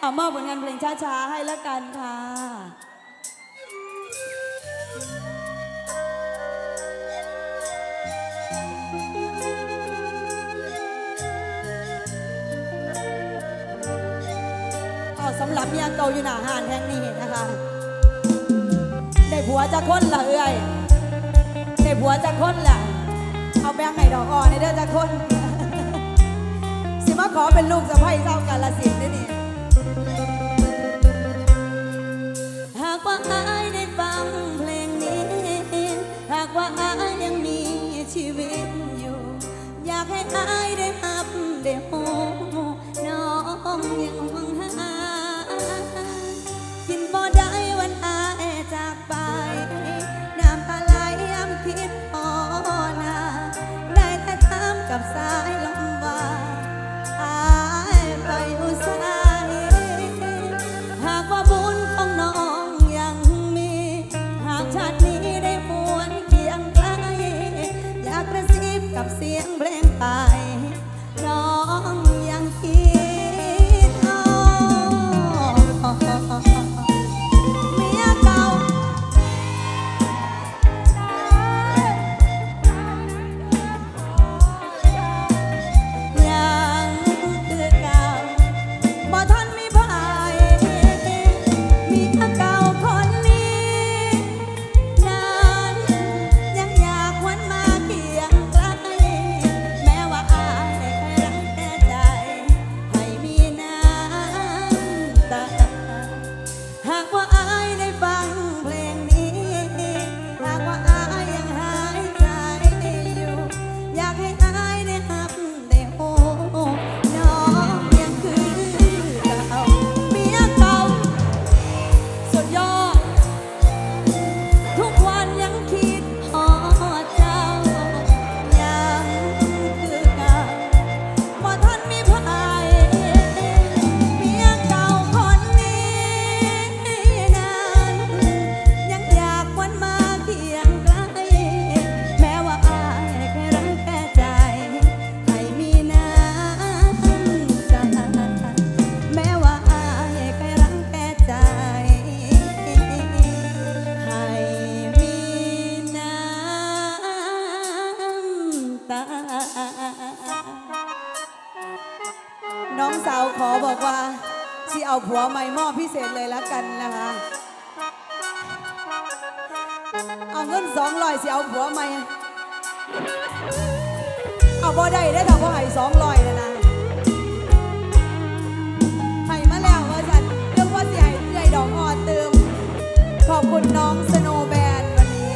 เอามอบผลงานเพลงช้าๆให้ละกันค่ะเอาสำหรับเมียเก่าอยู่หน้าห้านแห่งนี้นะคะ ได้ผัวจะคนละเอ้ยได้ผัวจะคนละเอาแบงค์ให้ดอกอ่อนในเด้อจะคน สิมาขอเป็นลูกสะใภ้เจ้ากาลสินธุ์ด้วยนี่ากว่าอายได้ฟังเพลงนี้ หากว่าอายยังมีชีวิตอยู่ อยากให้อายได้หับได้หูน้องยัง เอาผัวใหม่มอบพิเศษเลยแล้วกันนะคะ เอาเงินสองร้อยสิเอาผัวใหม่ เอาบ่ได้ได้อถ้าบ่ให้สองร้อยนะนะให้มาแล้วว่าฉันเรื่องว่าสิให้ใหญ่ดอกอ่อนเติม ขอบคุณน้องสโนว์แบนวันนี้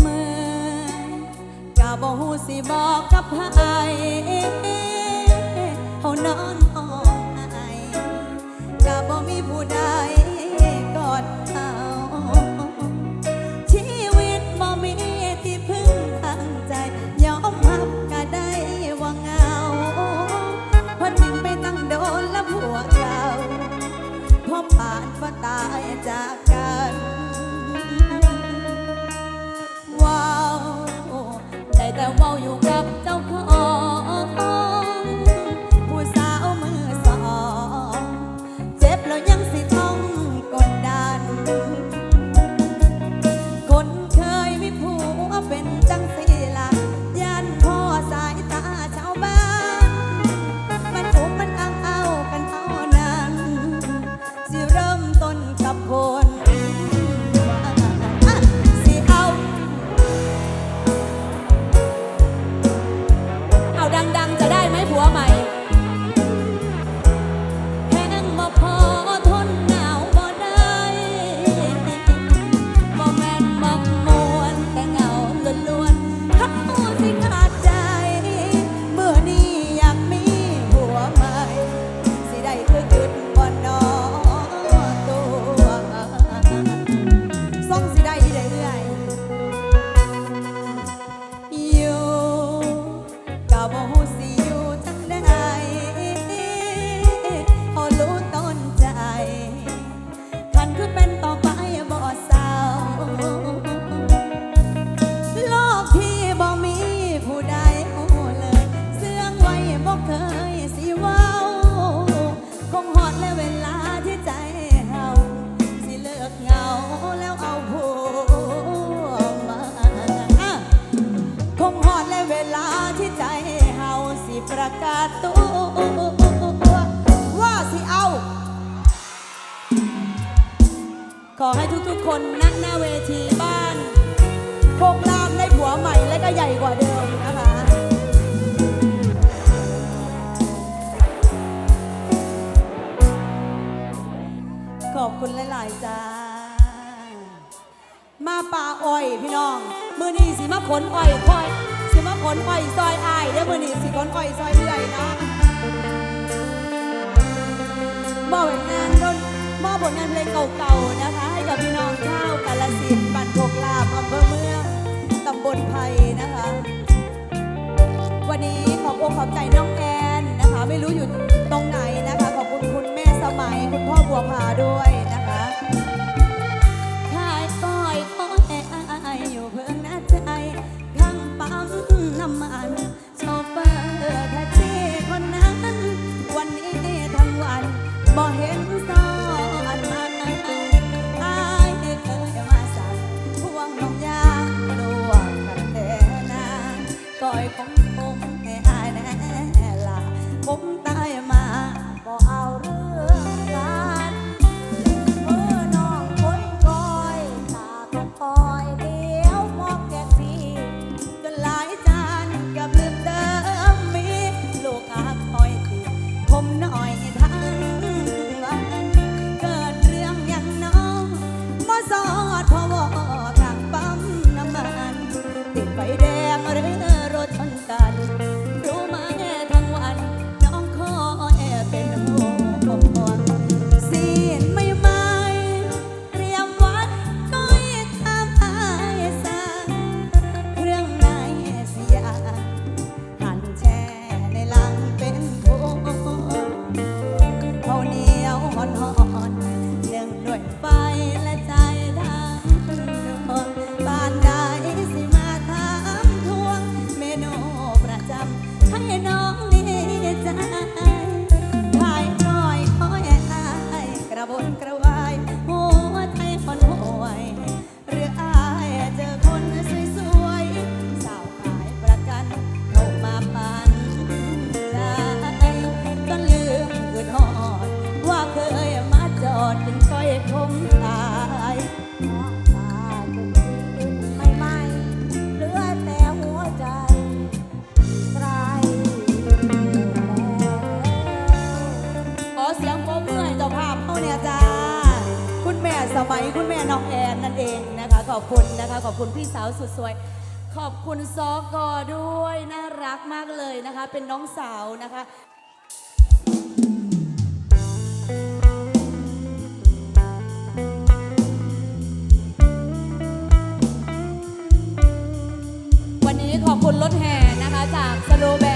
เมื่อกะบ่ฮู้สิบอกกับไผ ว่าสิเอา ขอให้ทุกๆคนนั่งหน้าเวทีบ้านโกลามได้หัวใหม่และก็ใหญ่กว่าเดิมนะคะขอบคุณหลาย ๆ จ้า มาป่าอ้อยพี่น้อง มือนี้สิมาขนอ้อยคอย สิมาขนอ้อยซอยอายเด้อมือนี้สิขนอ้อยซอยเรื่อยเนาะมอบผลงานดนมอบผลงานเพลงเก่าๆนะคะ ให้กับพี่น้องชาวกาลสินบ้านโกลาบอำเภอเมืองตำบลไผ่นะคะ วันนี้ขอบอกขอบใจน้องแอนนะคะ ไม่รู้อยู่ตรงไหนนะคะ ขอบคุณคุณแม่สมัยคุณพ่อบัวพาด้วยาน อบคุณนะคะ ขอบคุณพี่สาวสุดสวย ขอบคุณซอกอด้วยน่ารักมากเลยนะคะ เป็นน้องสาวนะคะวันนี้ขอบคุณรถแห่นะคะจากสโลแบ